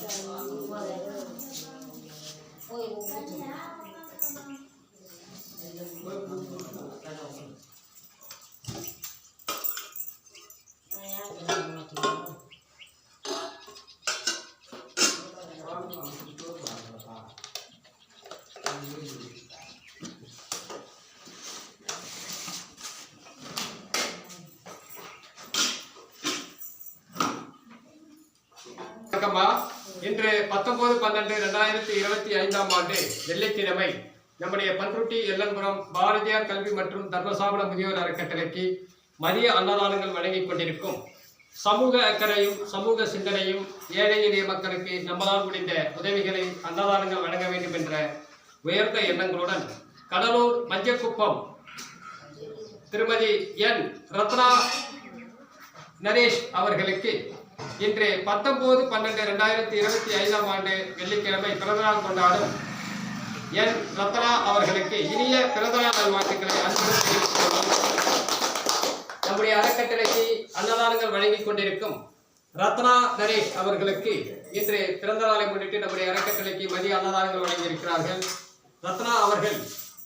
这车能过 இன்று பத்தொன்பது பன்னெண்டு ரெண்டாயிரத்தி இருபத்தி ஐந்தாம் ஆண்டு வெள்ளிக்கிழமை நம்முடைய பன்ருட்டி எல்லன்புரம் பாரதியார் கல்வி மற்றும் தர்மசாபன முதியோர் அறக்கட்டளைக்கு மதிய அன்னதானங்கள் வழங்கிக் கொண்டிருக்கும். சமூக அக்கறையும் சமூக சிந்தனையும் ஏழை எளிய மக்களுக்கு நம்மளால் முடிந்த உதவிகளை அன்னதானங்கள் வழங்க வேண்டும் என்ற உயர்ந்த எண்ணங்களுடன் கடலூர் மஞ்சக்குப்பம் திருமதி என் ரத்னா நரேஷ் அவர்களுக்கு இன்று பத்தொன்பது பன்னெண்டு ரெண்டாயிரத்தி இருபத்தி ஐந்தாம் ஆண்டு வெள்ளிக்கிழமை பிறந்தநாள் கொண்டாடும் என் ரத்னா அவர்களுக்கு இனிய பிறந்தநாள் நல்வாழ்த்துக்களை அன்பு நம்முடைய அறக்கட்டளைக்கு அன்னதானங்கள் வழங்கிக் கொண்டிருக்கும் ரத்னா நரேஷ் அவர்களுக்கு இன்று பிறந்த நாளை முன்னிட்டு நம்முடைய அறக்கட்டளைக்கு மதிய அன்னதானங்கள் வழங்கியிருக்கிறார்கள். ரத்னா அவர்கள்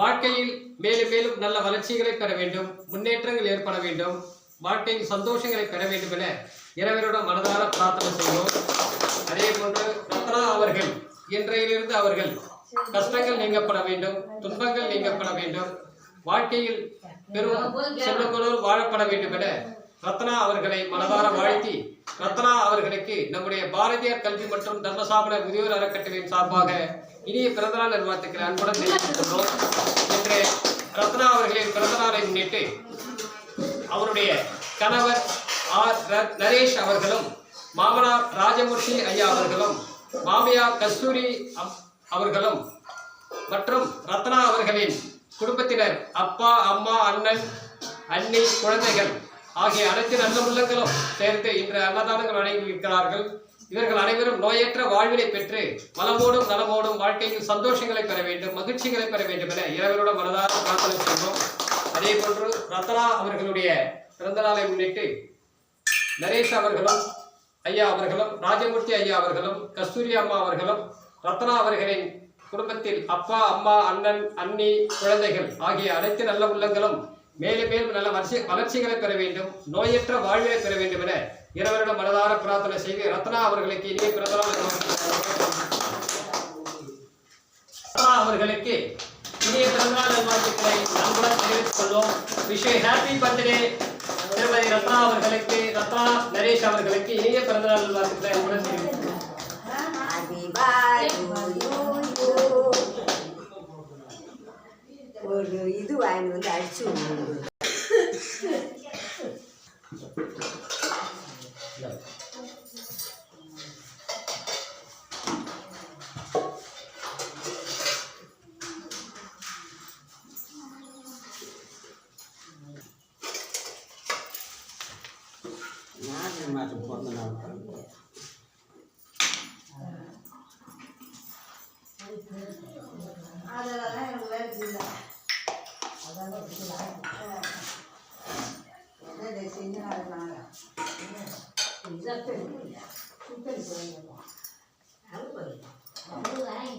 வாழ்க்கையில் மேலும் மேலும் நல்ல வளர்ச்சிகளை பெற வேண்டும் முன்னேற்றங்கள் ஏற்பட வேண்டும். வாழ்க்கையின் சந்தோஷங்களை பெற வேண்டும் என இறைவனிடம் மனதார பிரார்த்தனை செய்வோம் அதே போன்று ரத்னா அவர்கள் இன்றையிலிருந்து அவர்கள் கஷ்டங்கள் நீங்கப்பட வேண்டும் துன்பங்கள் நீங்கப்பட வேண்டும் வாழ்க்கையில் பெரும் செல்வங்களோடு வாழப்பட வேண்டும் என ரத்னா அவர்களை மனதார வாழ்த்தி ரத்னா அவர்களுக்கு நம்முடைய பாரதியார் கல்வி மற்றும் தர்மசாபன முதியோர் அறக்கட்டளையின் சார்பாக இனிய பிறந்தநாள் நிர்வாகத்துக்கு அன்புடன் தெரிவித்துக் கொண்டோம் இன்று ரத்னா அவர்களின் பிறந்தநாளை முன்னிட்டு அவருடைய கணவர் ஆர் நரேஷ் அவர்களும் மாமனார் ராஜமூர்த்தி ஐயா அவர்களும் மாமியார் கஸ்தூரி அவர்களும் மற்றும் ரத்னா அவர்களின் குடும்பத்தினர் அப்பா அம்மா அண்ணன் அண்ணி குழந்தைகள் ஆகிய அனைத்து நல்ல உள்ளங்களும் சேர்ந்து இன்று அன்னதானங்கள் வழங்கியிருக்கிறார்கள் இவர்கள் அனைவரும் நோயற்ற வாழ்வினை பெற்று வளமோடும் நலமோடும் வாழ்க்கையில் சந்தோஷங்களை பெற வேண்டும் மகிழ்ச்சிகளை பெற வேண்டும் என இறைவனோட மனதார பிரார்த்தனை செய்கிறோம். அதே போன்று ரத்னா அவர்களுடைய பிறந்த நாளை முன்னிட்டு நரேஷ் அவர்களும் ஐயா அவர்களும் ராஜமூர்த்தி ஐயா அவர்களும் கஸ்தூரி அம்மா அவர்களும் ரத்னா அவர்களின் குடும்பத்தில் அப்பா அம்மா அண்ணன் அண்ணி குழந்தைகள் ஆகிய அனைத்து நல்ல உள்ளங்களும் மேலும் மேலும் நல்ல வளர்ச்சி வளர்ச்சிகளை பெற வேண்டும் நோயற்ற வாழ்வை பெற வேண்டும் என இருவரிடம் மனதார பிரார்த்தனை செய்து ரத்னா அவர்களுக்கு இனிய பிறந்தநாள் ரத்னா அவர்களுக்கு பிறந்தநாள் வாழ்த்துக்களை அன்புடன் தெரிவித்துக் கொள்வோம் விஷய ஹாப்பி பர்த்டே திருமதி ரத்னா அவர்களுக்கு ரத்னா நரேஷ் அவர்களுக்கு இனிய பிறந்தநாள் நல்வாழ்த்துக்களை அன்புடன் தெரிவித்துக் ஒரு இது வாங்கி வந்து அடிச்சு 俺这个俺也不来去了，俺这个不来了。哎，现在的心情还是那样，你这最牛了，最专业了，俺不行，俺不专业。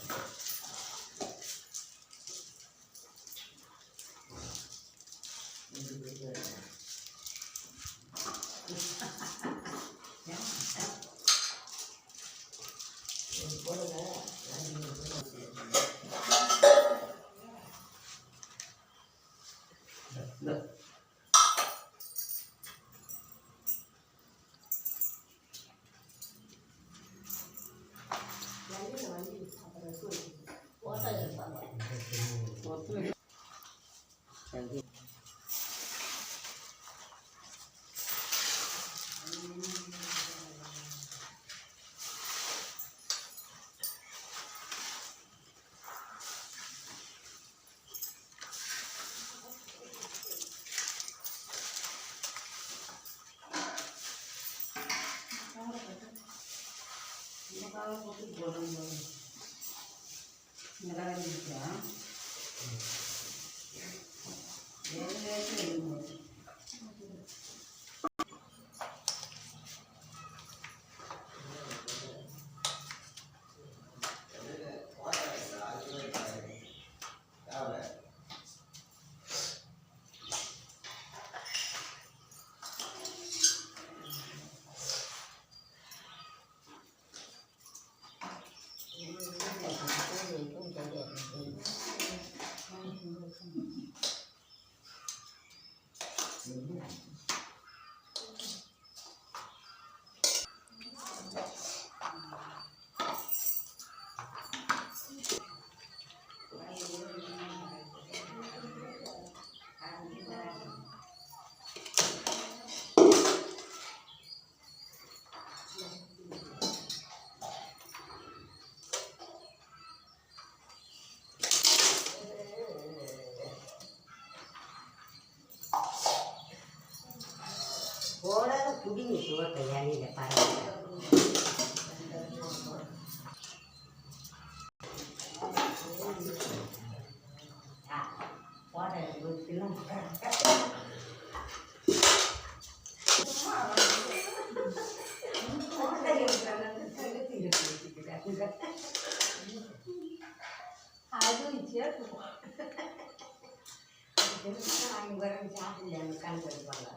Untuk buat. போடாத குடிங்க சோத்தை இலையில பரவாயில்ல போட ஒரு வாங்கி வர சாப்பிடல கணக்கு எடுப்பாங்க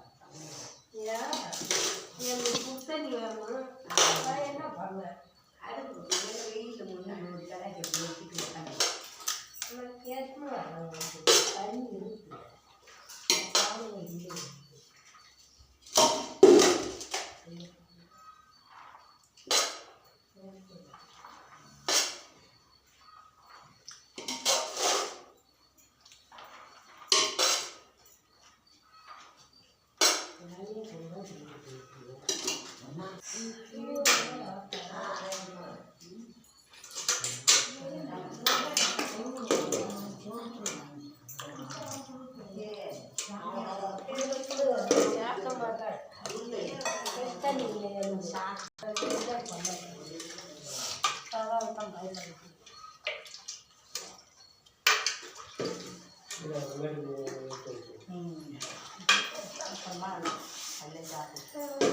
嗯太慢了还在家